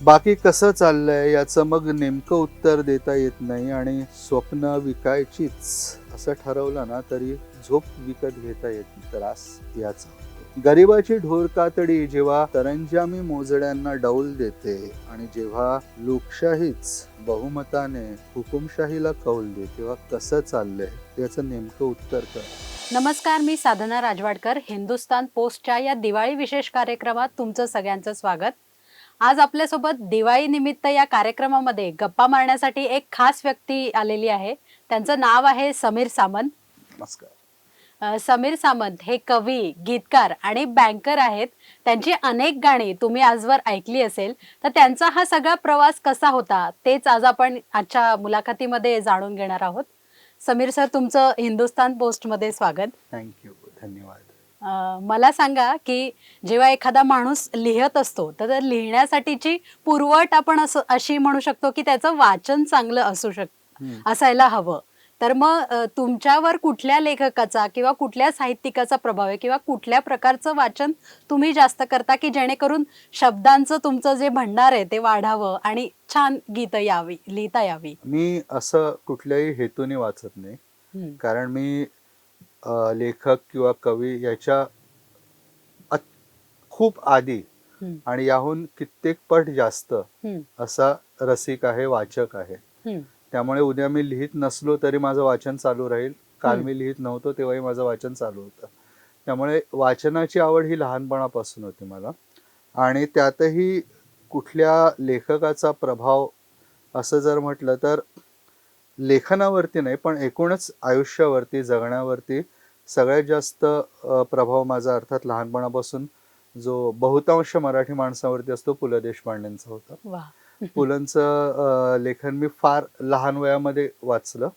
बाकी कसं चाललंय याचं मग नेमकं उत्तर देता येत नाही आणि स्वप्न विकायचीच असं ठरवलं ना तरी झोप विकत घेता येत नाही. त्रास याचा गरिबाची ढोर कातडी जेव्हा तरंजामी मोजड्यांना डौल देते आणि जेव्हा लोकशाहीच बहुमताने हुकुमशाहीला कौल देते तेव्हा कसं चाललंय याचं नेमकं उत्तर कर. नमस्कार मी साधना राजवाडकर हिंदुस्तान पोस्टच्या या दिवाळी विशेष कार्यक्रमात तुमचं सगळ्यांचं स्वागत. आज आपल्यासोबत दिवाळी निमित्त या कार्यक्रमामध्ये गप्पा मारण्यासाठी एक खास व्यक्ती आलेली आहे. त्यांचं नाव आहे समीर सामंत. नमस्कार. अ, समीर सामंत हे कवी गीतकार आणि बँकर आहेत. त्यांची अनेक गाणी तुम्ही आजवर ऐकली असेल. तर त्यांचा हा सगळा प्रवास कसा होता तेच आज आपण आजच्या मुलाखतीमध्ये जाणून घेणार आहोत. समीर सर तुमचं हिंदुस्तान पोस्टमध्ये स्वागत. थँक्यू धन्यवाद. मला सांगा की जेव्हा एखादा माणूस लिहत असतो तर लिहिण्यासाठीची पुरवट आपण असं अशी म्हणू शकतो की त्याचं वाचन चांगलं असू शक. असायला हवं तर मग तुमच्यावर कुठल्या लेखकाचा किंवा कुठल्या साहित्यिकाचा प्रभाव आहे किंवा कुठल्या प्रकारचं वाचन तुम्ही जास्त करता की जेणेकरून शब्दांचं तुमचं जे भंडार आहे ते वाढावं आणि छान गीत यावी लिहिता यावी मी असं कुठल्याही हेतूने वाचत नाही. कारण मी लेखक किंवा कवी याच्या खूप आधी. आणि याहून कित्येक पट जास्त. असा रसिक आहे वाचक आहे. त्यामुळे उद्या मी लिहित नसलो तरी माझं वाचन चालू राहील काल. मी लिहित नव्हतो तेव्हाही माझं वाचन चालू होतं त्यामुळे वाचनाची आवड ही लहानपणापासून होती मला आणि त्यातही कुठल्या लेखकाचा प्रभाव असं जर म्हटलं तर लेखनावरती नाही पण एकूणच आयुष्यावरती जगण्यावरती सगळ्यात जास्त प्रभाव माझा अर्थात लहानपणापासून जो बहुतांश मराठी माणसावरती असतो पु ल देशपांडेंचा होता. पुलंचं लेखन मी फार लहान वयामध्ये वाचलं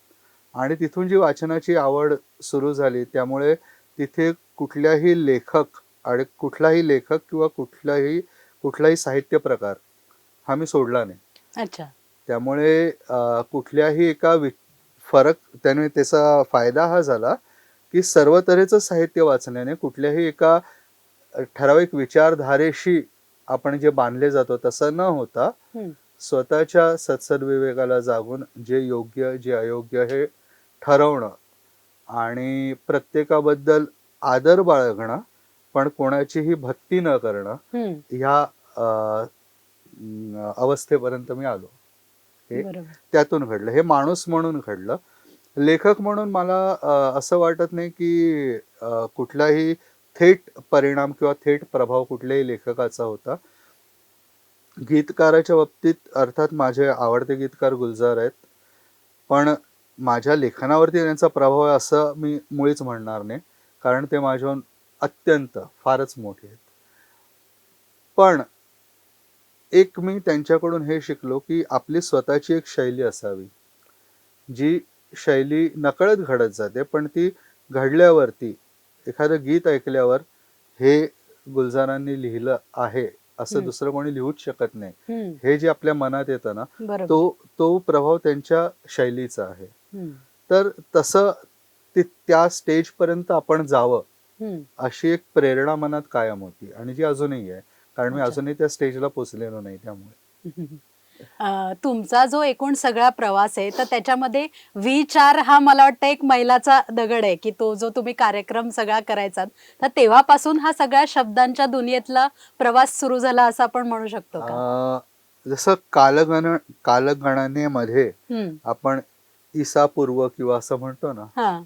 आणि तिथून जी वाचनाची आवड सुरू झाली त्यामुळे तिथे कुठल्याही लेखक आणि कुठलाही लेखक किंवा कुठलाही कुठलाही साहित्य प्रकार हा मी सोडला नाही. अच्छा. त्यामुळे कुठल्याही एका फरक त्याने त्याचा फायदा हा झाला की सर्व तऱ्हेचं साहित्य वाचण्याने कुठल्याही एका ठराविक विचारधारेशी आपण जे बांधले जातो तसं न होता. स्वतःच्या सत्सद्विवेकाला जागून जे योग्य जे अयोग्य हे ठरवणं आणि प्रत्येकाबद्दल आदर बाळगणं पण कोणाचीही भक्ती न करणं. ह्या अवस्थेपर्यंत मी आलो हे त्यातून घडलं हे माणूस म्हणून घडलं लेखक म्हणून मला अ, असं वाटत नाही की अ, कुठलाही थेट परिणाम किंवा थेट प्रभाव कुठल्याही लेखकाचा होता. गीतकाराच्या बाबतीत अर्थात माझे आवडते गीतकार गुलजार आहेत. पण माझ्या लेखनावरती त्यांचा प्रभाव आहे असं मी मुळीच म्हणणार नाही. कारण ते माझ्याहून अत्यंत फारच मोठे आहेत. पण एक मी त्यांच्याकडून हे शिकलो की आपली स्वतःची एक शैली असावी. जी शैली नकळत घडत जाते पण ती घडल्यावरती एखादं गीत ऐकल्यावर हे गुलजारांनी लिहिलं आहे असं. दुसरं कोणी लिहूच शकत नाही. हे जे आपल्या मनात येतं ना तो तो प्रभाव त्यांच्या शैलीचा आहे. तर तसं ते त्या स्टेज पर्यंत आपण जावं. अशी एक प्रेरणा मनात कायम होती आणि जी अजूनही आहे कारण मी. अजूनही त्या स्टेजला पोचलेलो नाही त्यामुळे तुमचा जो एकूण सगळा प्रवास आहे तर त्याच्यामध्ये व्ही चार हा मला वाटतं एक मैलाचा दगड आहे की तो जो तुम्ही कार्यक्रम सगळा करायचा तर तेव्हापासून हा सगळ्या शब्दांच्या दुनियेतला प्रवास सुरू झाला असं आपण म्हणू शकतो का जसं कालगण कालगणनेमध्ये. आपण ईसा पूर्व किंवा असं म्हणतो ना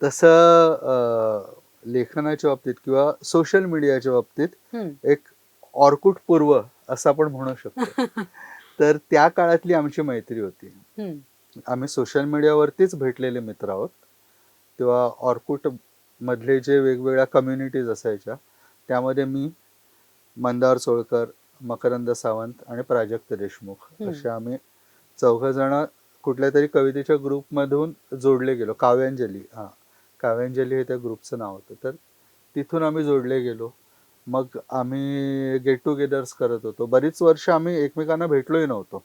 तसं लेखनाच्या बाबतीत किंवा सोशल मीडियाच्या बाबतीत. एक ऑर्कुट पूर्व असं आपण म्हणू शकतो तर त्या काळातली आमची मैत्री होती. आम्ही सोशल मीडियावरतीच भेटलेले मित्र आहोत. तेव्हा ऑर्कुट मधले जे वेगवेगळ्या कम्युनिटीज असायच्या त्यामध्ये मी मंदार सोळकर मकरंद सावंत आणि प्राजक्त देशमुख. असे आम्ही चौघ जण कुठल्या तरी कवितेच्या ग्रुपमधून जोडले गेलो. काव्यांजली हा. काव्यांजली हे त्या ग्रुपचं नाव होतं. तर तिथून आम्ही जोडले गेलो. मग आम्ही गेट टुगेदर्स करत होतो. बरीच वर्ष आम्ही एकमेकांना भेटलोही नव्हतो.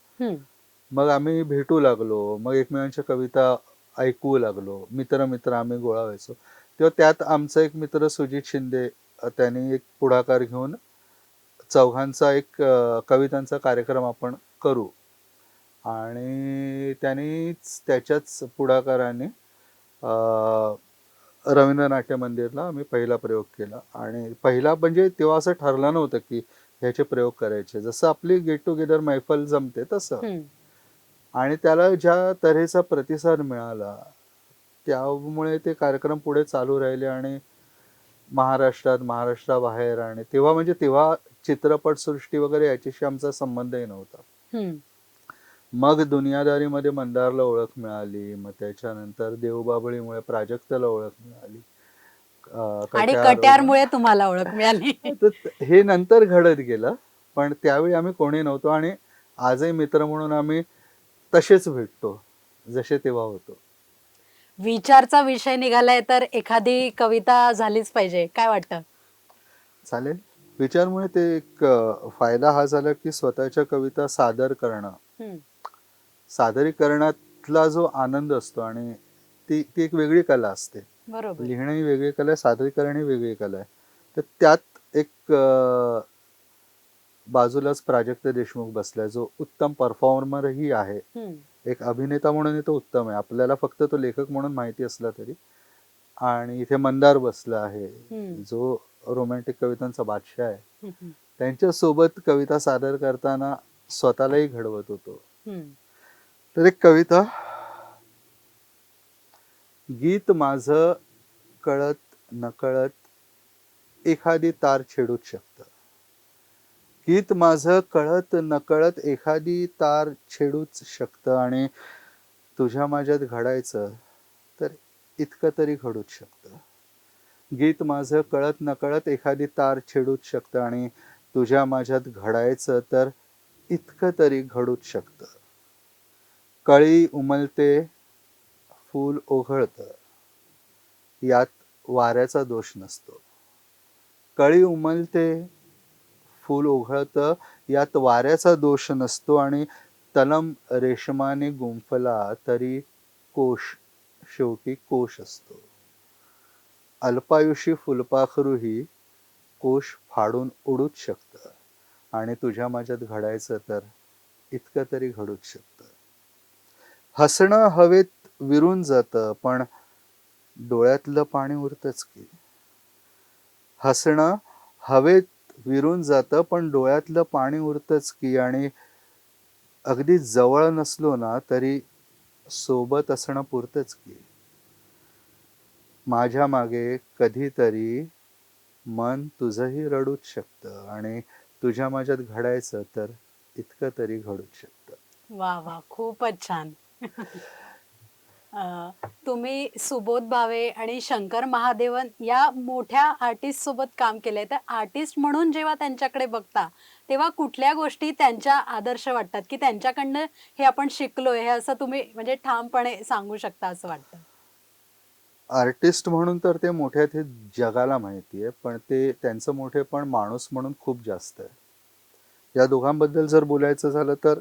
मग आम्ही भेटू लागलो. मग एकमेकांच्या कविता ऐकू लागलो. मित्र मित्र आम्ही गोळा व्हायचो. तेव्हा त्यात आमचा एक मित्र सुजित शिंदे त्यांनी एक पुढाकार घेऊन चौघांचा एक कवितांचा कार्यक्रम आपण करू. आणि त्यांनीच त्याच्याच पुढाकाराने रवींद्र नाट्य मंदिरला आम्ही पहिला प्रयोग केला आणि पहिला म्हणजे तेव्हा असं ठरलं नव्हतं की ह्याचे प्रयोग करायचे जसं आपली गेट टुगेदर मैफल जमते तसं. आणि त्याला ज्या तऱ्हेचा प्रतिसाद मिळाला त्यामुळे ते कार्यक्रम पुढे चालू राहिले आणि महाराष्ट्रात महाराष्ट्राबाहेर आणि तेव्हा म्हणजे तेव्हा चित्रपटसृष्टी वगैरे याच्याशी आमचा संबंधही नव्हता. मग दुनियादारीमध्ये मंदारला ओळख मिळाली. मग त्याच्यानंतर देवबाबळीमुळे प्राजक्ताला ओळख मिळाली. अं, आणि कट्यार- कट्यारमुळे तुम्हाला ओळख मिळाली. तर हे नंतर घडत गेलं. पण त्यावेळी आम्ही कोणी नव्हतो आणि आजही मित्र म्हणून आम्ही तसेच भेटतो जसे तेव्हा होतो. विचारचा विषय निघालाय तर एखादी कविता झालीच पाहिजे. काय वाटतं? चालेल. विचारमुळे ते एक अं, फायदा हा झाला की स्वतःच्या कविता सादर करणं. हम्म. सादरीकरणातला जो आनंद असतो आणि ती ती एक वेगळी कला असते बरोबर लिहिणं ही वेगळी कला आहे सादरीकरण ही वेगळी कला आहे तर त्यात एक बाजूलाच प्राजक्त देशमुख बसलाय जो उत्तम परफॉर्मरही आहे. एक अभिनेता म्हणून तो उत्तम आहे आपल्याला फक्त तो लेखक म्हणून माहिती असला तरी आणि इथे मंदार बसला आहे. जो रोमॅन्टिक कवितांचा बादशाह आहे. त्यांच्यासोबत कविता सादर करताना स्वतःलाही घडवत होतो. तर एक कविता. गीत माझं कळत नकळत एखादी तार छेडूच शकतं. गीत माझं कळत नकळत एखादी तार छेडूच शकतं आणि तुझ्या माझ्यात घडायचं तर इतकं तरी घडूच शकतं. गीत माझं कळत नकळत एखादी तार छेडूच शकतं आणि तुझ्या माझ्यात घडायचं तर इतकं तरी घडूच शकतं. कळी उमलते फूल ओघळतं यात वाऱ्याचा दोष नसतो. कळी उमलते फूल ओघळतं यात वाऱ्याचा दोष नसतो आणि तलम रेशमाने गुंफला तरी कोश शेवटी कोश असतो. अल्पायुषी फुलपाखरूही कोश फाडून उडूच शकतं आणि तुझ्या माझ्यात घडायचं तर इतकं तरी घडूच शकतं. हसणं हवेत विरून जातं पण डोळ्यातलं पाणी उरतच की. हसणं हवेत विरून जातं पण डोळ्यातलं पाणी उरतच की. आणि अगदी जवळ नसलो ना तरी सोबत असणं पुरतच की. माझ्या मागे कधीतरी मन तुझंही रडूच शकतं आणि तुझ्या माझ्यात घडायचं तर इतकं तरी घडूच शकतं. वा वा खूपच छान. अं, तुम्ही सुबोध भावे आणि शंकर महादेवन या मोठ्या आर्टिस्ट सोबत काम केलंय. तर आर्टिस्ट म्हणून जेव्हा त्यांच्याकडे बघता तेव्हा कुठल्या गोष्टी त्यांच्या आदर्श वाटतात? की त्यांच्याकडनं हे आपण शिकलोय हे असं तुम्ही म्हणजे ठामपणे सांगू शकता असं वाटतं? आर्टिस्ट म्हणून तर ते मोठे आहेत हे जगाला माहिती आहे पण ते त्यांचं मोठेपण माणूस म्हणून खूप जास्त आहे. या दोघांबद्दल जर बोलायचं झालं तर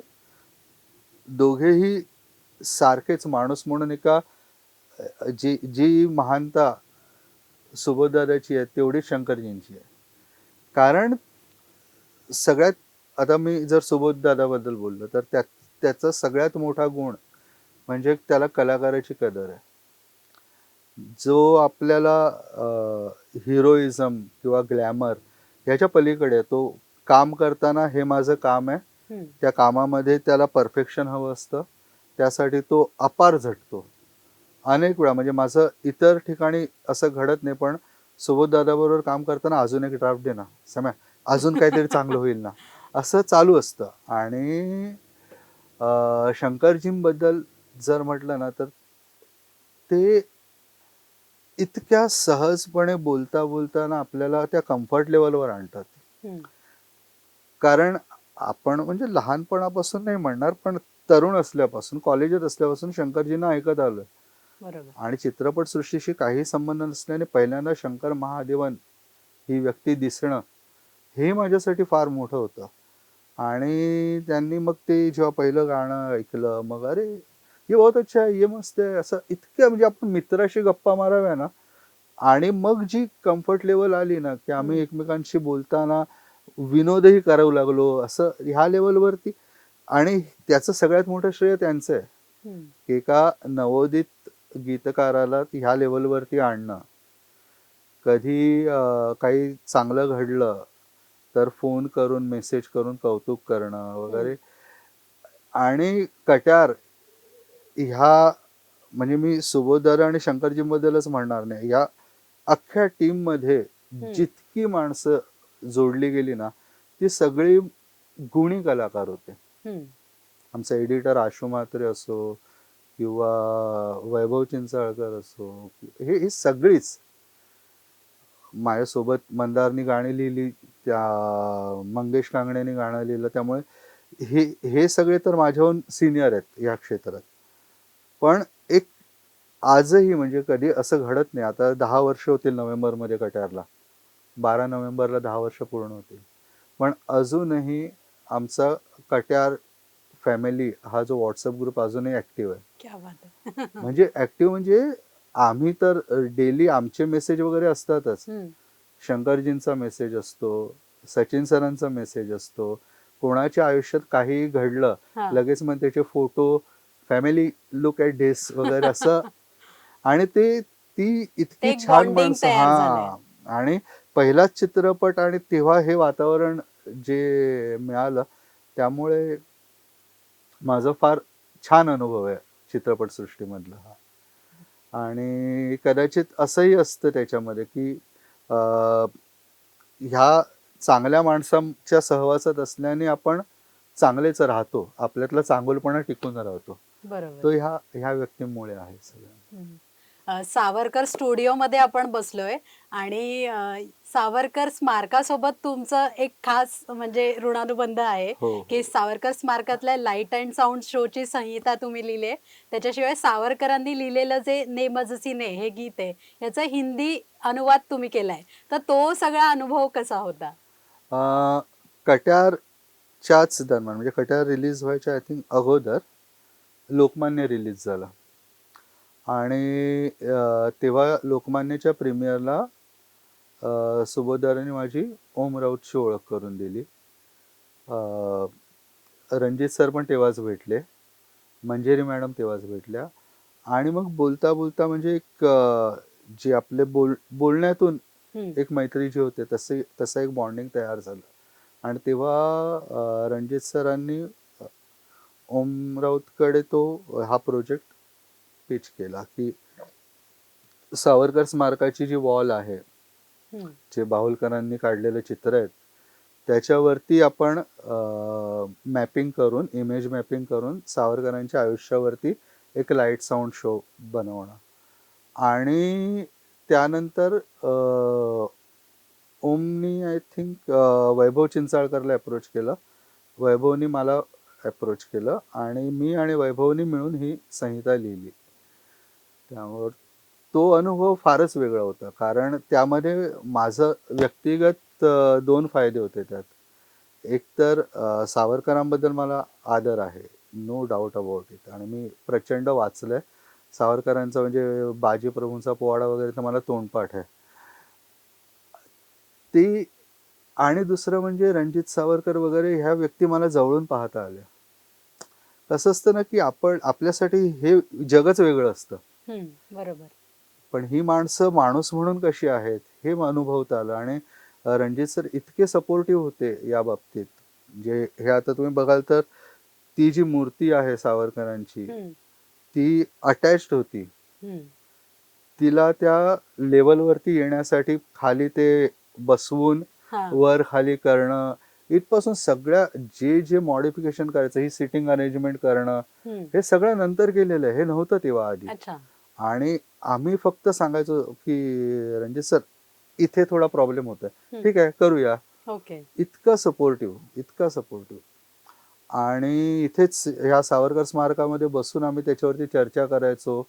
दोघेही सारखेच माणूस म्हणून एका जी जी महानता सुबोधदादाची आहे तेवढी शंकरजींची आहे कारण सगळ्यात आता मी जर सुबोधदादाबद्दल बोललो तर त्या त्याचा सगळ्यात मोठा गुण म्हणजे त्याला कलाकाराची कदर आहे जो आपल्याला हिरोइझम किंवा ग्लॅमर ह्याच्या पलीकडे. तो काम करताना हे माझं काम आहे. त्या कामामध्ये त्याला परफेक्शन हवं असतं त्यासाठी तो अपार झटतो. अनेक वेळा म्हणजे माझं इतर ठिकाणी असं घडत नाही पण सुबोध दादाबरोबर काम करताना अजून एक ड्राफ्ट दे ना समय अजून काहीतरी चांगलं होईल ना? असं चालू असतं. आणि शंकरजींबद्दल जर म्हटलं ना तर ते इतक्या सहजपणे बोलता बोलताना आपल्याला त्या कम्फर्ट लेवलवर आणतात. कारण आपण म्हणजे लहानपणापासून नाही म्हणणार पण तरुण असल्यापासून कॉलेजात असल्यापासून शंकरजींना ऐकत बरोबर. आणि चित्रपट सृष्टीशी काही संबंध नसल्याने पहिल्यांदा शंकर महादेवन ही व्यक्ती दिसणं हे माझ्यासाठी फार मोठं होतं. आणि त्यांनी मग ते जेव्हा पहिलं गाणं ऐकलं मग अरे ये बहुत अच्छा आहे ये मस्त आहे असं इतकं म्हणजे आपण मित्राशी गप्पा माराव्या ना? आणि मग जी कम्फर्ट लेवल आली ना की आम्ही. एकमेकांशी बोलताना विनोदही करावं लागलो असं ह्या लेवलवरती आणि त्याचं सगळ्यात मोठं श्रेय त्यांचं आहे. एका नवोदित गीतकाराला ह्या लेवलवरती आणणं. कधी काही चांगलं घडलं तर फोन करून मेसेज करून कौतुक करणं वगैरे. आणि कट्यार ह्या म्हणजे मी सुबोधदादा आणि शंकरजींबद्दलच म्हणणार नाही. या अख्ख्या टीममध्ये जितकी माणसं जोडली गेली ना ती सगळी गुणी कलाकार होते. हम्म. आमचा एडिटर आशू म्हात्रे असो किंवा वैभव चिंचाळकर असो हे ही सगळीच माझ्यासोबत मंदारनी गाणी लिहिली त्या मंगेश कांगणेने गाणं लिहिलं त्यामुळे हे हे सगळे तर माझ्याहून सिनियर आहेत या क्षेत्रात. पण एक आजही म्हणजे कधी असं घडत नाही. आता दहा वर्ष होतील नोव्हेंबरमध्ये कट्यारला बारा नोव्हेंबरला दहा वर्ष पूर्ण होतील. पण अजूनही आमचा कट्यार फॅमिली हा जो व्हॉट्सअप ग्रुप अजूनही ऍक्टिव्ह आहे. म्हणजे ऍक्टिव्ह म्हणजे आम्ही तर डेली आमचे मेसेज वगैरे असतातच. शंकरजींचा मेसेज असतो सचिन सरांचा मेसेज असतो कोणाच्या आयुष्यात काही घडलं. लगेच मग त्याचे फोटो फॅमिली लुक ॲट डेस वगैरे असं. आणि ते ती इतकी छान माणसं हा. आणि पहिलाच चित्रपट आणि तेव्हा हे वातावरण जे मिळालं त्यामुळे माझा फार छान अनुभव आहे चित्रपट सृष्टीमधला हा. आणि कदाचित असंही असतं त्याच्यामध्ये की ह्या चांगल्या माणसांच्या सहवासात असल्याने आपण चांगलेच राहतो आपल्यातला चांगुलपणा टिकून राहतो. तो ह्या ह्या व्यक्तींमुळे आहे सगळं. सावरकर स्टुडिओ मध्ये आपण बसलोय आणि सावरकर स्मारकासोबत तुमचं एक खास म्हणजे ऋणानुबंध आहे हो की सावरकर स्मारकातल्या लाइट अँड साऊंड शोची संहिता तुम्ही लिहिले. त्याच्याशिवाय सावरकरांनी लिहिलेलं जे नेमजसी ने हे गीत आहे याचा हिंदी अनुवाद तुम्ही केलाय. तर तो सगळा अनुभव कसा होता? कट्यारच्याच दरम्यान म्हणजे कट्यार रिलीज व्हायच्या आय थिंक अगोदर लोकमान्य रिलीज झाला. आणि तेव्हा लोकमान्यच्या प्रीमियरला सुबोधारांनी माझी ओम राऊतची ओळख करून दिली. रणजित सर पण तेव्हाच भेटले. मंजेरी मॅडम तेव्हाच भेटल्या. आणि मग बोलता बोलता म्हणजे एक जे आपले बोल बोलण्यातून. एक मैत्री जी होते तसे तसं एक बॉन्डिंग तयार झालं. आणि तेव्हा रणजित सरांनी ओम राऊतकडे तो हा प्रोजेक्ट पिच केला की सावरकर स्मारकाची जी वॉल आहे. जे बाहुलकरांनी काढलेले चित्र आहेत त्याच्यावरती आपण मॅपिंग करून इमेज मॅपिंग करून सावरकरांच्या आयुष्यावरती एक लाइट साऊंड शो बनवणं आणि त्यानंतर ओमनी आय थिंक वैभव चिंचाळकरला अप्रोच केलं. वैभवनी मला अप्रोच केलं आणि मी आणि वैभवनी मिळून ही संहिता लिहिली. त्यामुळे तो अनुभव फारच वेगळा होता. कारण त्यामध्ये माझं व्यक्तिगत दोन फायदे होते त्यात. एक तर सावरकरांबद्दल मला आदर आहे. नो डाऊट अबाउट इट आणि मी प्रचंड वाचलंय. सावरकरांचा म्हणजे बाजी प्रभूंचा पोवाडा वगैरे तर मला तोंडपाठ आहे. ती आणि दुसरं म्हणजे रणजित सावरकर वगैरे ह्या व्यक्ती मला जवळून पाहता आल्या. कसं असतं ना की आपण आपल्यासाठी हे जगच वेगळं असतं. हम्म. बरोबर पण ही माणसं माणूस म्हणून कशी आहेत हे अनुभवता आलं आणि अं, रणजित सर इतके सपोर्टिव्ह होते या बाबतीत जे हे आता तुम्ही बघाल तर ती जी मूर्ती आहे सावरकरांची हम्म. ती अटॅच्ड होती हम्म. तिला त्या लेवलवरती येण्यासाठी खाली ते बसवून हा. वर खाली करणं इथपासून सगळ्या जे जे मॉडिफिकेशन करायचं ही सिटिंग अरेंजमेंट करणं हम्म. हे सगळं नंतर केलेलं आहे हे नव्हतं तेव्हा आधी अच्छा आणि आम्ही फक्त सांगायचो की रणजित सर इथे थोडा प्रॉब्लेम होतोय. ठीक आहे करूया. ओके. इतकं सपोर्टिव्ह इतका सपोर्टिव्ह आणि इथेच ह्या सावरकर स्मारकामध्ये बसून आम्ही त्याच्यावरती चर्चा करायचो.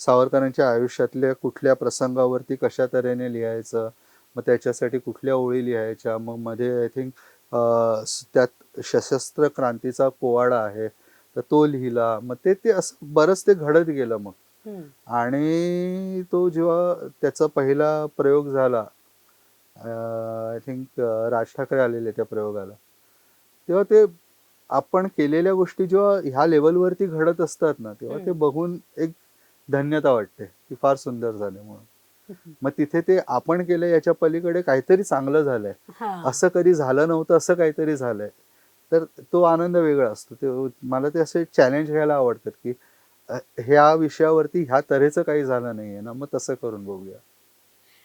सावरकरांच्या आयुष्यातल्या कुठल्या प्रसंगावरती कशा तऱ्हेने लिहायचं मग त्याच्यासाठी कुठल्या ओळी लिहायच्या मग मध्ये आय थिंक त्यात सशस्त्र क्रांतीचा पोवाडा आहे तर तो लिहिला. मग ते ते असं बरंच ते घडत गेलं मग. आणि तो जेव्हा त्याचा पहिला प्रयोग झाला आय थिंक राज ठाकरे आलेले त्या प्रयोगाला तेव्हा ते आपण केलेल्या गोष्टी जेव्हा ह्या लेवलवरती घडत असतात ना तेव्हा ते. बघून एक धन्यता वाटते की फार सुंदर झाले म्हणून. मग तिथे ते आपण केलं याच्या पलीकडे काहीतरी चांगलं झालंय. असं कधी झालं नव्हतं असं काहीतरी झालंय. तर तो आनंद वेगळा असतो. ते मला ते असे चॅलेंज घ्यायला आवडतात की ह्या विषयावरती ह्या तऱ्हेचं काही झालं नाहीये ना मग तसं करून बघूया.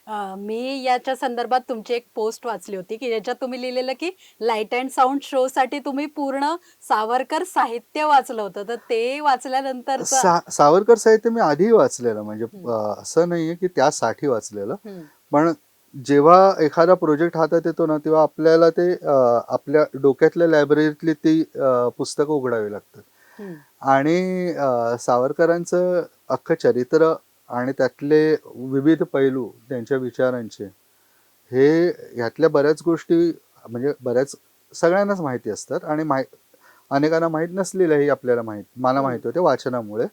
अं, मी याच्या संदर्भात तुमची एक पोस्ट वाचली होती की ज्याच्यात तुम्ही लिहिलेलं की लाइट अँड साऊंड शो साठी तुम्ही पूर्ण सावरकर साहित्य वाचलं होतं. तर ते वाचल्यानंतर सा सावरकर साहित्य मी आधी वाचलेलं म्हणजे हम्म. अ, असं नाहीये की त्यासाठी वाचलेलं. पण जेव्हा एखादा प्रोजेक्ट हातात येतो ना तेव्हा आपल्याला ते अ, आपल्या डोक्यातल्या लायब्ररीतली ती अ, पुस्तकं उघडावी लागतात. आणि सावरकरांचं अख्खं चरित्र आणि त्यातले विविध पैलू त्यांच्या विचारांचे हे ह्यातल्या बऱ्याच गोष्टी म्हणजे बऱ्याच सगळ्यांनाच माहिती असतात आणि माहि अनेकांना माहीत नसलेल्याही आपल्याला माहीत मला माहिती होते वाचनामुळे.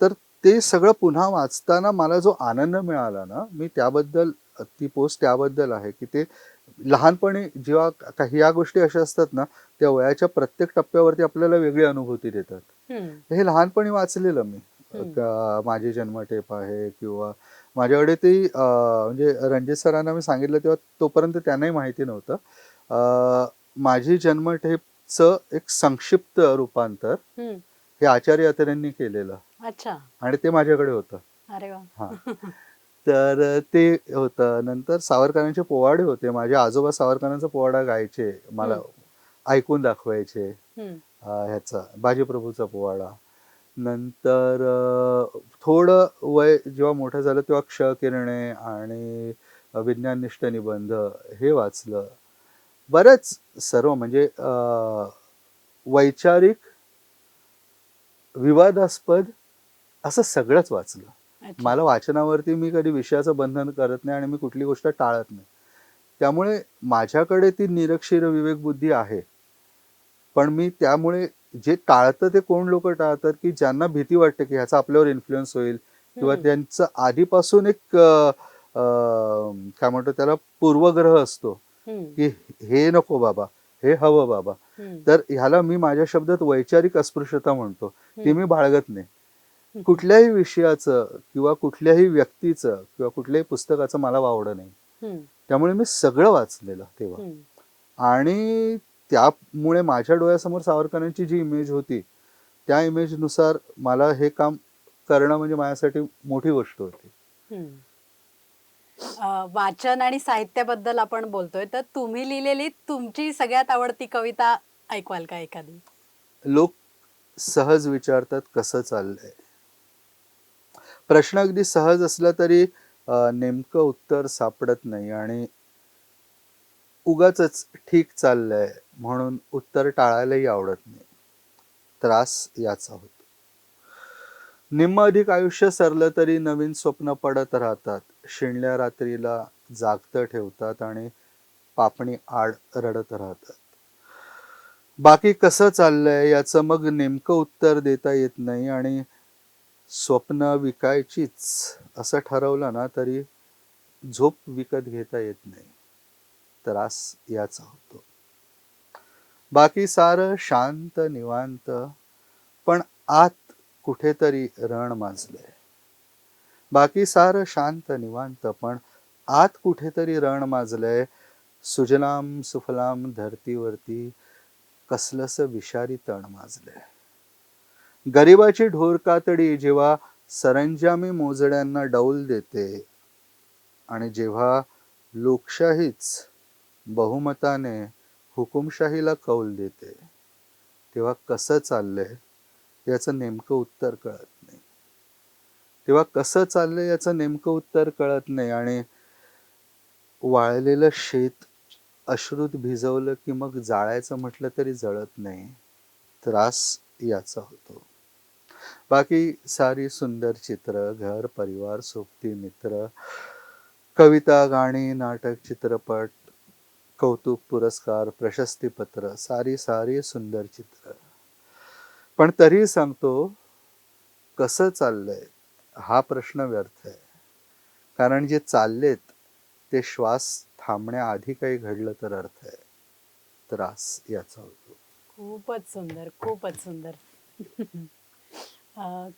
तर ते सगळं पुन्हा वाचताना मला जो आनंद मिळाला ना मी त्याबद्दल ती पोस्ट त्याबद्दल आहे की ते लहानपणी जेव्हा काही या गोष्टी अशा असतात ना त्या वयाच्या प्रत्येक टप्प्यावरती आपल्याला वेगळी अनुभूती देतात. हे लहानपणी वाचलेलं मी. का माझी जन्मटेप आहे किंवा माझ्याकडे ती म्हणजे रणजित सरांना मी सांगितलं तेव्हा तोपर्यंत त्यांनाही माहिती नव्हतं. अं, माझी जन्मटेपचं एक संक्षिप्त रूपांतर हे आचार्य अत्रेंनी केलेलं. अच्छा. आणि ते माझ्याकडे होतं. हा. तर ते होतं. नंतर सावरकरांचे पोवाडे होते. माझे आजोबा सावरकरांचा पोवाडा गायचे. मला ऐकून दाखवायचे ह्याचा बाजीप्रभूचा पोवाडा. नंतर थोडं वय जेव्हा मोठं झालं तेव्हा क्ष किरणे आणि विज्ञाननिष्ठ निबंध हे वाचलं. बरंच सर्व म्हणजे वैचारिक विवादास्पद असं सगळंच वाचलं. मला वाचनावरती मी कधी विषयाचं बंधन करत नाही आणि मी कुठली गोष्ट टाळत नाही. त्यामुळे माझ्याकडे ती निरक्षीर विवेक बुद्धी आहे. पण मी त्यामुळे जे टाळतं ते कोण लोक टाळतात की ज्यांना भीती वाटते की ह्याचा आपल्यावर इन्फ्लुएन्स होईल किंवा. त्यांचं आधीपासून एक अं, अं, काय म्हणतो त्याला पूर्वग्रह असतो. की हे नको बाबा हे हवं बाबा. तर ह्याला मी माझ्या शब्दात वैचारिक अस्पृश्यता म्हणतो ती. मी बाळगत नाही कुठल्याही विषयाचं किंवा कुठल्याही व्यक्तीचं किंवा कुठल्याही पुस्तकाचं मला वावडं नाही. त्यामुळे मी सगळं वाचलेलं तेव्हा. आणि त्यामुळे माझ्या डोळ्यासमोर सावरकरांची जी इमेज होती त्या इमेजनुसार मला हे काम करणं म्हणजे माझ्यासाठी मोठी गोष्ट होती. वाचन आणि साहित्याबद्दल आपण बोलतोय तर तुम्ही लिहिलेली तुमची सगळ्यात आवडती कविता ऐकवाल का एखादी? लोक सहज विचारतात कसं चाललंय. प्रश्न अगदी सहज असला तरी नेमकं उत्तर सापडत नाही आणि उगाच ठीक चाललंय. म्हणून उत्तर टाळायलाही आवडत नाही. त्रास याचा होतो. निम्म अधिक आयुष्य सरलं तरी नवीन स्वप्न पडत राहतात. शिणल्या रात्रीला जागतं ठेवतात आणि पापणी आड रडत राहतात. बाकी कसं चाललंय याचं मग नेमकं उत्तर देता येत नाही आणि स्वप्न विकायचीच असं ठरवलं ना तरी झोप विकत घेता येत नाही. त्रास याचा होतो. बाकी सारं शांत निवांत पण आत कुठेतरी रण माजलंय. बाकी सारं शांत निवांत पण आत कुठेतरी रण माजलंय. सुजलाम सुफलाम धरतीवरती कसलस विषारी तण माजलंय. गरिबाची ढोर कातडी जेव्हा सरंजामी मोजड्यांना डौल देते आणि जेव्हा लोकशाहीच बहुमताने हुकुमशाहीला कौल देते. तेव्हा कसं चाललंय याचं नेमकं उत्तर कळत नाही. तेव्हा कसं चाललंय याचं नेमकं उत्तर कळत नाही आणि वाळलेलं शेत अश्रुत भिजवलं की मग जाळायचं म्हटलं तरी जळत नाही. त्रास याचा होतो. बाकी सारी सुंदर चित्र घर परिवार सोबती मित्र कविता गाणी नाटक चित्रपट कौतुक पुरस्कार प्रशस्तीपत्र सारी सारी सुंदर चित्र. पण तरी सांगतो कसं चाललंय? हा प्रश्न व्यर्थ आहे. कारण जे चाललेत ते श्वास थांबण्याआधी काही घडलं तर अर्थ आहे. त्रास याचा होतो. खूपच सुंदर खूपच सुंदर.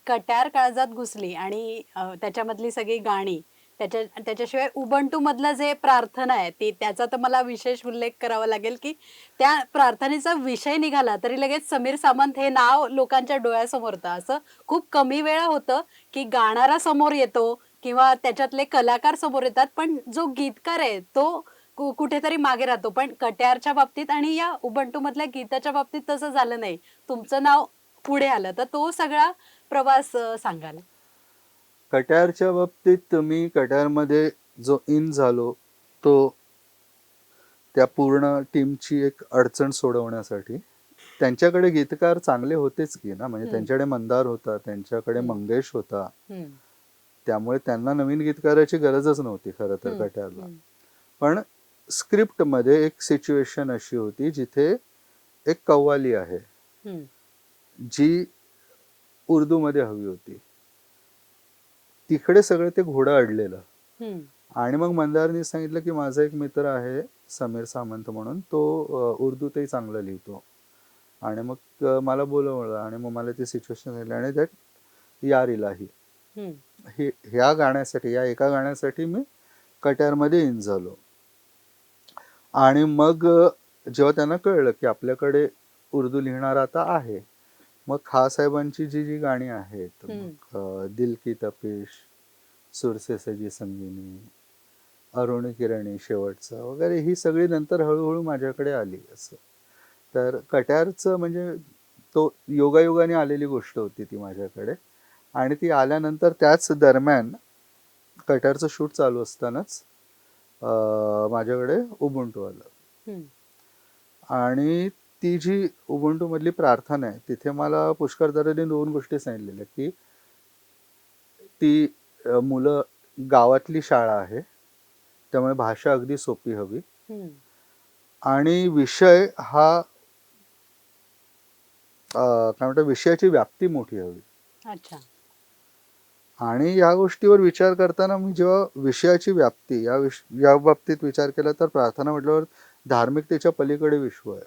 कट्यार काळजात घुसली आणि त्याच्यामधली सगळी गाणी त्याच्या त्याच्याशिवाय उबंटू मधलं जे प्रार्थना आहे ती त्याचा तर मला विशेष उल्लेख करावा लागेल की त्या प्रार्थनेचा विषय निघाला तरी लगेच समीर सामंत हे नाव लोकांच्या डोळ्यासमोर होतं. असं खूप कमी वेळा होतं की गाणारा समोर येतो किंवा त्याच्यातले कलाकार समोर येतात पण जो गीतकार आहे तो कु- कुठेतरी मागे राहतो. पण कट्यारच्या बाबतीत आणि या उबंटू मधल्या गीताच्या बाबतीत तसं झालं नाही. तुमचं नाव पुढे आलं तर तो सगळा प्रवास सांगाल. कट्यारच्या बाबतीत मी कट्यारमध्ये जो इन झालो तो त्या पूर्ण टीमची एक अडचण सोडवण्यासाठी. त्यांच्याकडे गीतकार चांगले होतेच की ना? म्हणजे. त्यांच्याकडे मंदार होता त्यांच्याकडे. मंगेश होता. त्यामुळे त्यांना नवीन गीतकाराची गरजच नव्हती खरं तर कट्यारला. पण स्क्रिप्टमध्ये एक सिच्युएशन अशी होती जिथे एक कव्वाली आहे. जी उर्दूमध्ये हवी होती. तिकडे सगळं ते घोडं अडलेलं. आणि मग मंदारनी सांगितलं की माझा एक मित्र आहे समीर सामंत म्हणून तो अ, उर्दूतही चांगलं लिहितो. आणि मग मला बोलवलं आणि मग मला ती सिच्युएशन झाली आणि दॅट यार इलाही हे ह्या गाण्यासाठी या एका गाण्यासाठी मी कट्यारमध्ये इन झालो. आणि मग जेव्हा त्यांना कळलं की आपल्याकडे उर्दू लिहिणार आता आहे मग खासाहेबांची जी जी गाणी आहेत मग, अ, दिल की तपिश सुरसे सजी संगीनी अरुण किरणी शेवटचा वगैरे ही सगळी नंतर हळूहळू माझ्याकडे आली असं. तर कट्यारचं म्हणजे तो योगायोगाने आलेली गोष्ट होती ती माझ्याकडे. आणि ती आल्यानंतर त्याच दरम्यान कट्यारचं शूट चालू असतानाच अं, माझ्याकडे उबुंटू आलं. हम्म, आणि ती जी उबुंटू मधली प्रार्थना आहे तिथे मला पुष्कर दराने दोन गोष्टी सांगितलेल्या की ती मुलं गावातली शाळा आहे त्यामुळे भाषा अगदी सोपी हवी. आणि विषय हा काय म्हणतात विषयाची व्याप्ती मोठी हवी. अच्छा. आणि या गोष्टीवर विचार करताना मी जेव्हा विषयाची व्याप्ती या विष या बाबतीत विचार केला तर प्रार्थना म्हटल्यावर धार्मिकतेच्या पलीकडे विश्व आहे.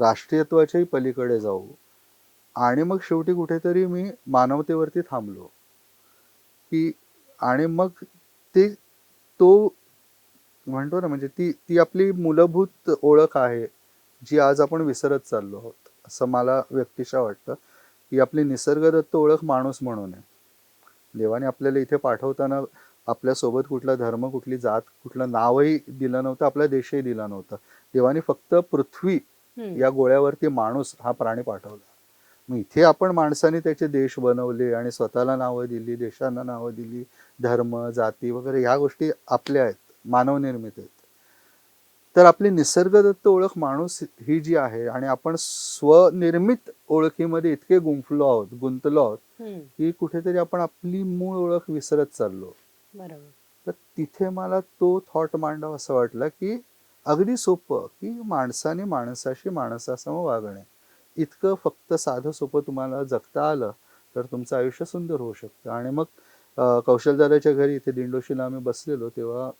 राष्ट्रीयत्वाच्याही पलीकडे जाऊ. आणि मग शेवटी कुठेतरी मी मानवतेवरती थांबलो. की आणि मग ते तो म्हणतो ना म्हणजे ती ती आपली मूलभूत ओळख आहे जी आज आपण विसरत चाललो आहोत. असं मला व्यक्तिशा वाटतं की आपली निसर्गदत्त ओळख माणूस म्हणून आहे. देवाने आपल्याला इथे पाठवताना आपल्यासोबत कुठला धर्म कुठली जात कुठलं नावही दिलं नव्हतं आपला देशही दिला नव्हता. देवाने फक्त पृथ्वी या गोळ्यावरती माणूस हा प्राणी पाठवला. मग इथे आपण माणसाने त्याचे देश बनवले आणि स्वतःला नावं दिली देशांना नावं दिली धर्म जाती वगैरे ह्या गोष्टी आपल्या आहेत मानवनिर्मित आहेत. तर आपली निसर्गदत्त ओळख माणूस ही जी आहे आणि आपण स्वनिर्मित ओळखीमध्ये इतके गुंफलो आहोत गुंतलो आहोत की कुठेतरी आपण आपली मूळ ओळख विसरत चाललो. तर तिथे मला तो थॉट मांडावा असं वाटलं की अगदी सोपं की माणसाने माणसाशी माणसासम वागणे. इतकं फक्त साधं सोपं तुम्हाला जगता आलं तर तुमचं आयुष्य सुंदर होऊ शकतं. आणि मग कौशलदादाच्या घरी इथे दिंडोशीला आम्ही बसलेलो तेव्हा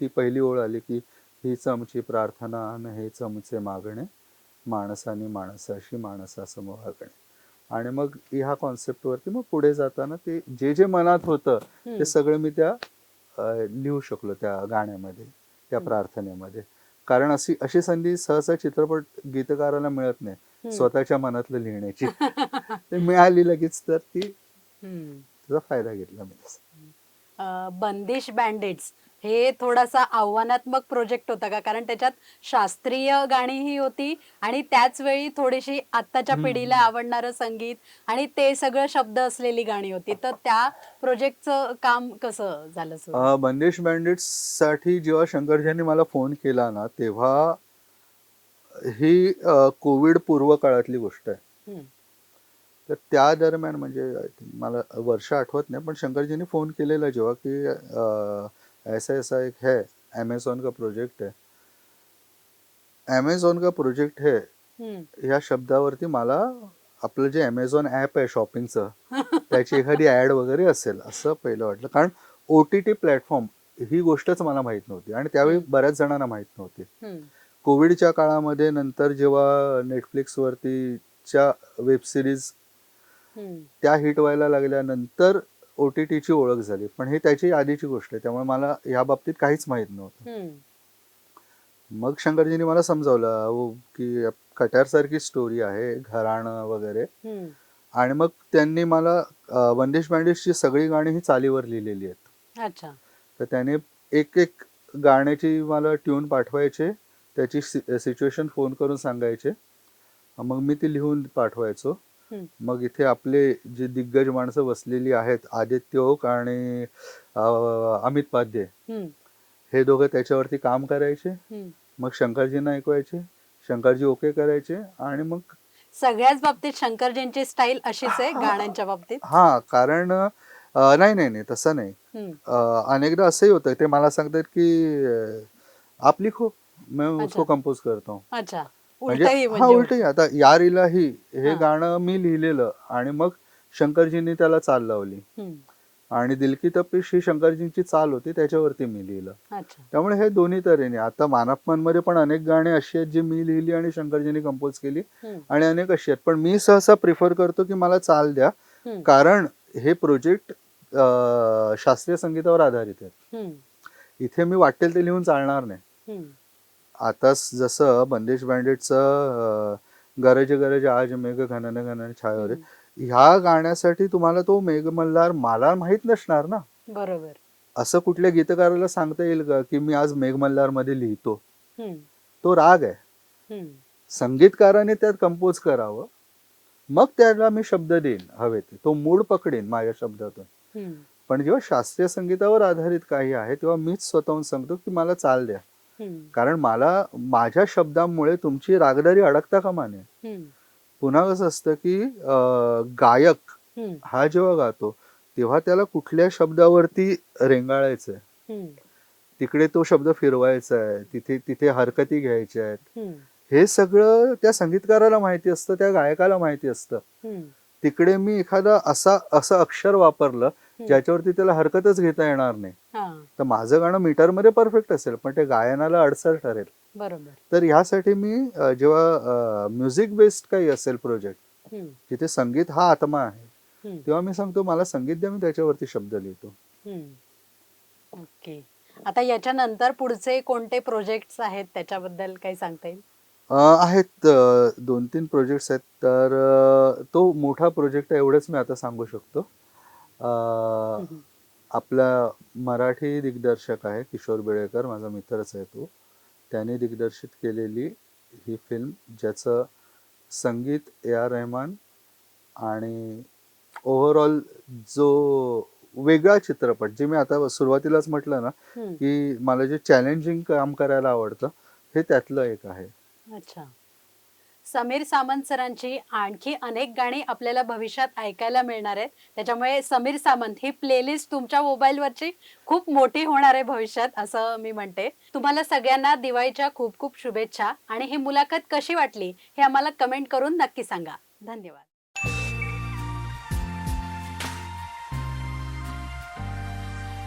ती पहिली ओळ आली की हीच आमची प्रार्थना आणि हेच आमचे मागणे. माणसाने माणसाशी माणसासम वागणे. आणि मग ह्या कॉन्सेप्टवरती मग पुढे जाताना ते जे जे मनात होतं ते सगळं मी त्या लिहू शकलो त्या गाण्यामध्ये. त्या. प्रार्थनेमध्ये कारण अशी अशी संधी सहसा चित्रपट गीतकाराला मिळत नाही. स्वतःच्या मनातलं लिहिण्याची ते मिळाली लगेच तर ती. त्याचा फायदा घेतला मी बंदिश बँडेट्स हे थोडासा आव्हानात्मक प्रोजेक्ट होता का? कारण त्याच्यात शास्त्रीय गाणीही होती आणि त्याच वेळी थोडीशी आत्ताच्या. पिढीला आवडणारं संगीत आणि ते सगळं शब्द असलेली गाणी होती. तर त्या प्रोजेक्टचं काम कसं झालं बंदिश बँडिट्ससाठी जेव्हा शंकरजींनी मला फोन केला ना तेव्हा ही कोविड पूर्व काळातली गोष्ट आहे. तर त्या दरम्यान म्हणजे I think मला वर्ष आठवत नाही पण शंकरजीने फोन केलेला जेव्हा की अ, ऐसा ऐसा एक है अमेझॉन का प्रोजेक्ट है अमेझॉन का प्रोजेक्ट है हम्म. ह्या शब्दावरती मला आपलं जे अमेझॉन ॲप आहे शॉपिंगचं त्याची एखादी ॲड वगैरे असेल असं पहिलं वाटलं कारण ओ टी टी प्लॅटफॉर्म ही गोष्टच मला माहीत नव्हती आणि त्यावेळी. बऱ्याच जणांना माहीत नव्हती हम्म, कोविडच्या काळामध्ये नंतर जेव्हा नेटफ्लिक्सवरतीच्या वेब सिरीज हम्म, त्या हिट व्हायला लागल्यानंतर ओ टी टीची ओळख झाली. पण ही त्याची आधीची गोष्ट आहे. त्यामुळे मला या बाबतीत काहीच माहीत नव्हतं. मग शंकरजींनी मला समजावलं की कट्यारसारखी स्टोरी आहे घराणं वगैरे. आणि मग त्यांनी मला अं, वंदेश बँडेजची सगळी गाणी ही चालीवर लिहिलेली आहेत. तर त्याने एक एक गाण्याची मला ट्यून पाठवायचे त्याची सिच्युएशन फोन करून सांगायचे. मग मी ती लिहून पाठवायचो. मग इथे आपले जे दिग्गज माणसं बसलेली आहेत आदित्य ओक आणि अमित पाध्ये. हे. दोघं त्याच्यावरती काम करायचे. मग शंकरजींना ऐकवायचे. शंकरजी ओके करायचे आणि मग सगळ्याच बाबतीत शंकरजींची स्टाईल अशीच आहे गाण्यांच्या बाबतीत? हा कारण नाही नाही नाही तसं नाही. अनेकदा असंही होतं. ते मला सांगतात की आप लिखो मैं उसको अच्छा. कंपोज करता. हूँ म्हणजे उलटही हा म्हणजे उलटही. आता यार इलाही हे हा. गाणं मी लिहिलेलं आणि मग शंकरजींनी त्याला चाल लावली. हम्म, आणि दिलकी तपिश ही शंकरजींची चाल होती त्याच्यावरती मी लिहिलं. अच्छा. त्यामुळे हे दोन्ही तऱ्हेने आता मानापमानमध्ये पण अनेक गाणी अशी आहेत जी मी लिहिली आणि शंकरजींनी कंपोज केली हम्म, आणि अनेक अशी आहेत. पण मी सहसा प्रिफर करतो की मला चाल द्या हम्म, कारण हे प्रोजेक्ट शास्त्रीय संगीतावर आधारित आहे हम्म, इथे मी वाटेल ते लिहून चालणार नाही. हम्म, आता स- जसं बंदेश बँडेटचं गरज गरज आज मेघ घनन घनन छायावर. ह्या गाण्यासाठी तुम्हाला तो मेघमल्हार मला माहीत नसणार ना? बरोबर. असं कुठल्या गीतकाराला सांगता येईल का की मी आज मेघमल्हारमध्ये लिहितो? तो राग आहे. संगीतकाराने त्यात कंपोज करावं मग त्याला मी शब्द देईन हवे ते तो मूड पकडेन माझ्या शब्दातून. पण जेव्हा शास्त्रीय संगीतावर आधारित काही आहे तेव्हा मीच स्वतःहून सांगतो की मला चाल द्या. कारण मला माझ्या शब्दांमुळे तुमची रागदारी अडकता कामा नये पुन्हा कसं असतं की गायक हा जेव्हा गातो तेव्हा त्याला कुठल्या शब्दावरती रेंगाळायचं आहे हम्म, तिकडे तो शब्द फिरवायचा आहे तिथे तिथे हरकती घ्यायच्या आहेत हे सगळं त्या संगीतकाराला माहिती असतं त्या गायकाला माहिती असतं. तिकडे मी एखादा असा असं अक्षर वापरलं ज्याच्यावरती त्याला हरकतच घेता येणार नाही. हा. तर माझं गाणं मीटरमध्ये परफेक्ट असेल पण ते गायनाला अडसर ठरेल. बरोबर. तर ह्यासाठी मी जेव्हा म्युझिक बेस्ड काही असेल प्रोजेक्ट जिथे संगीत हा आत्मा आहे तेव्हा मी सांगतो मला संगीत द्या मी त्याच्यावरती शब्द लिहितो. ओके. आता याच्यानंतर पुढचे कोणते प्रोजेक्ट्स आहेत? त्याच्याबद्दल काही सांगता येईल? आहेत दोन तीन प्रोजेक्ट्स आहेत. तर तो मोठा प्रोजेक्ट आहे एवढंच मी आता सांगू शकतो. अं, आपला मराठी दिग्दर्शक आहे किशोर बेळेकर माझा मित्रच आहे तो. त्याने दिग्दर्शित केलेली ही फिल्म ज्याचं संगीत ए आर रहमान आणि ओव्हरऑल जो वेगळा चित्रपट जे मी आता सुरुवातीलाच म्हटलं ना हम्म, की मला जे चॅलेंजिंग काम करायला आवडतं हे त्यातलं एक आहे. अच्छा. समीर सामंत सरांची आणखी अनेक गाणी आपल्याला भविष्यात ऐकायला मिळणार आहेत. त्याच्यामुळे समीर सामंत ही प्लेलिस्ट तुमच्या मोबाईलवरची खूप मोठी होणार आहे भविष्यात असं मी म्हणते. तुम्हाला सगळ्यांना दिवाळीच्या खूप खूप शुभेच्छा आणि ही मुलाखत कशी वाटली हे आम्हाला कमेंट करून नक्की सांगा. धन्यवाद.